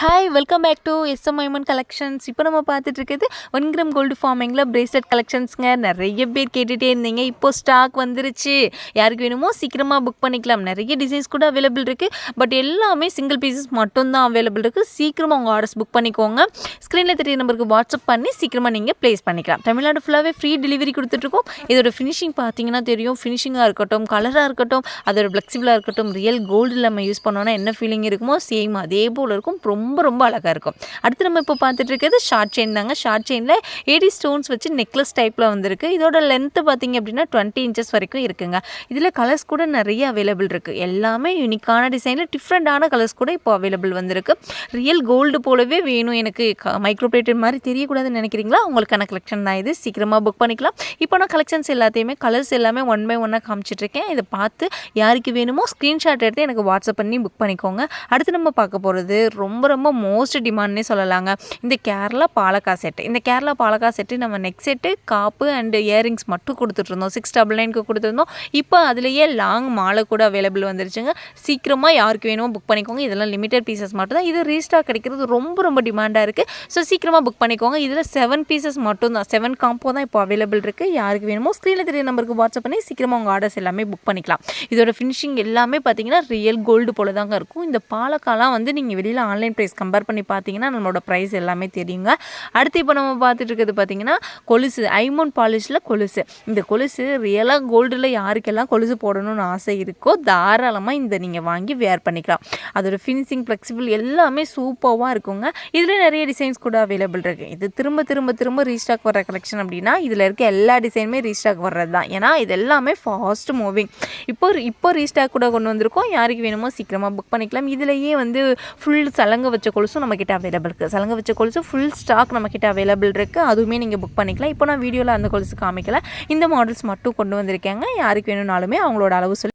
Hi welcome back to SM Aiman collections இப்போ நம்ம பார்த்துட்டு இருக்கிறது ஒன் கிராம் கோல்டு ஃபார்மிங்கில் பிரேஸ்லெட் கலெக்ஷன்ஸுங்க நிறைய பேர் கேட்டுகிட்டே இருந்தீங்க. இப்போ ஸ்டாக் வந்துருச்சு. யாருக்கு வேணுமோ சீக்கிரமாக புக் பண்ணிக்கலாம். நிறைய டிசைன்ஸ் கூட அவைலபிள் இருக்குது பட் எல்லாமே சிங்கிள் பீசஸ் மட்டும்தான் அவைலபிள் இருக்குது சீக்கிரமாக உங்கள் ஆர்டர்ஸ் புக் பண்ணிக்கோங்க. ஸ்க்ரீனில் தெரிய நம்பருக்கு வாட்ஸ்அப் பண்ணி சீக்கிரமாக நீங்கள் ப்ளேஸ் பண்ணிக்கலாம். தமிழ்நாடு ஃபுல்லாகவே ஃப்ரீ டெலிவரி கொடுத்துட்ருக்கோம் இதோட ஃபினிஷிங் பார்த்தீங்கன்னா தெரியும். ஃபினிஷிங்காக இருக்கட்டும் கலராக இருக்கட்டும் அதோட ஃப்ளெக்சிபிளாக இருக்கட்டும் ரியல் கோல்டில் நம்ம யூஸ் பண்ணோன்னா என்ன ஃபீலிங் இருக்குமோ சேம் அதே போல் இருக்கும். ரொம்ப ரொம்ப ரொம்ப அழகாக இருக்கும். அடுத்து நம்ம இப்போ பார்த்துட்டு இருக்கிறது ஷார்ட் செயின் தாங்க. ஷார்ட் செயினில் எயிட்டி ஸ்டோன்ஸ் வச்சு நெக்லஸ் டைப்பில் வந்திருக்கு. இதோட லென்த்து பார்த்தீங்க அப்படின்னா டுவெண்ட்டி இன்ச்சஸ் வரைக்கும் இருக்குங்க. இதில் கலர்ஸ் கூட நிறைய அவைலபிள் இருக்குது எல்லாமே யூனிக்கான டிசைனில் டிஃப்ரெண்ட்டான கலர்ஸ் கூட இப்போ அவைலபிள் வந்திருக்கு. ரியல் கோல்டு போலவே வேணும் எனக்கு. மைக்ரோ பிளேட்டட் மாதிரி தெரியக்கூடாதுன்னு நினைக்கிறீங்களா? உங்களுக்கான கலெக்ஷன் தான் இது சீக்கிரமாக புக் பண்ணிக்கலாம். இப்போ நான் கலெக்ஷன்ஸ் எல்லாத்தையுமே கலர்ஸ் எல்லாமே ஒன் பை ஒன்னாக காமிச்சிட்ருக்கேன் இதை பார்த்து யாருக்கு வேணுமோ ஸ்க்ரீன்ஷாட் எடுத்து எனக்கு வாட்ஸ்அப் பண்ணி புக் பண்ணிக்கோங்க. அடுத்து நம்ம பார்க்க போகிறது ரொம்ப ரொம்ப ரொம்ப மோஸ்ட் டிமாண்ட்னே சொல்லலாங்க. இந்த கேரளா பாலக்கா செட்டு இந்த கேரளா பாலக்கா செட்டு நம்ம நெக் செட்டு காப்பு அண்டு இயரிங்ஸ் மட்டும் கொடுத்துட்ருந்தோம் சிக்ஸ் டபுள் நைனுக்கு கொடுத்துருந்தோம் இப்போ அதுலேயே லாங் மாலை கூட அவைலபிள் வந்துருச்சுங்க. சீக்கிரமாக யாருக்கு வேணுமோ புக் பண்ணிக்கோங்க. இதெல்லாம் லிமிட்டட் பீசஸ் மட்டும் தான் இது ரீஸ்டாக் கிடைக்கிறது ரொம்ப ரொம்ப டிமாண்டாக இருக்குது ஸோ சீக்கிரமாக புக் பண்ணிக்கோங்க. இதில் செவன் பீசஸ் மட்டும் தான் செவன் காம்போ தான் இப்போ அவைலபிள் இருக்குது யாருக்கு வேணுமோ ஸ்க்ரீனில் தெரிய நம்பருக்கு வாட்ஸ்அப் பண்ணி சீக்கிரமாக உங்கள் ஆர்டர்ஸ் எல்லாமே புக் பண்ணிக்கலாம். இதோட ஃபினிஷிங் எல்லாமே பார்த்தீங்கன்னா ரியல் கோல்டு போல தாங்க இருக்கும். இந்த பாலக்காலாம் வந்து நீங்கள் வெளியில் ஆன்லைன் ப்ரைஸ் கம்பேர் பண்ணி பார்த்தீங்கன்னா நம்மளோட ப்ரைஸ் எல்லாமே தெரியுங்க. அடுத்து இப்போ நம்ம பார்த்துட்டு இருக்கிறது பார்த்தீங்கன்னா கொலுசு. ஐமோன் பாலிஷில் கொலுசு. இந்த கொலுசு ரியலாக கோல்டில் யாருக்கெல்லாம் கொலுசு போடணும்னு ஆசை இருக்கோ தாராளமாக இந்த நீங்கள் வாங்கி வேர் பண்ணிக்கலாம். அதோட ஃபினிஷிங் ஃப்ளெக்சிபிள் எல்லாமே சூப்பராக இருக்குங்க. இதில் நிறைய டிசைன்ஸ் கூட அவைலபிள் இருக்குது இது திரும்ப திரும்ப திரும்ப ரீஸ்டாக் வர கலெக்ஷன் அப்படின்னா இதில் இருக்க எல்லா டிசைனுமே ரீஸ்டாக் வர்றது தான் ஏன்னா இது எல்லாமே ஃபாஸ்ட் மூவிங் இப்போ இப்போ ரீஸ்டாக் கூட கொண்டு வந்திருக்கோம். யாருக்கு வேணுமோ சீக்கிரமாக புக் பண்ணிக்கலாம். இதுலேயே வந்து ஃபுல் சலங்க வச்ச கொலுசும் நம்மக்கிட்ட அவைலபிள் இருக்குது சலங்க வச்ச கொலுசு ஃபுல் ஸ்டாக் நம்மக்கிட்ட அவைலபிள் இருக்குது அதுவுமே நீங்கள் புக் பண்ணிக்கலாம். இப்போ நான் வீடியோவில் அந்த கொலுசு காமிக்கல. இந்த மாடல்ஸ் மட்டும் கொண்டு வந்திருக்கேங்க. யாருக்கு வேணும்னாலுமே அவங்களோட அளவு சொல்லி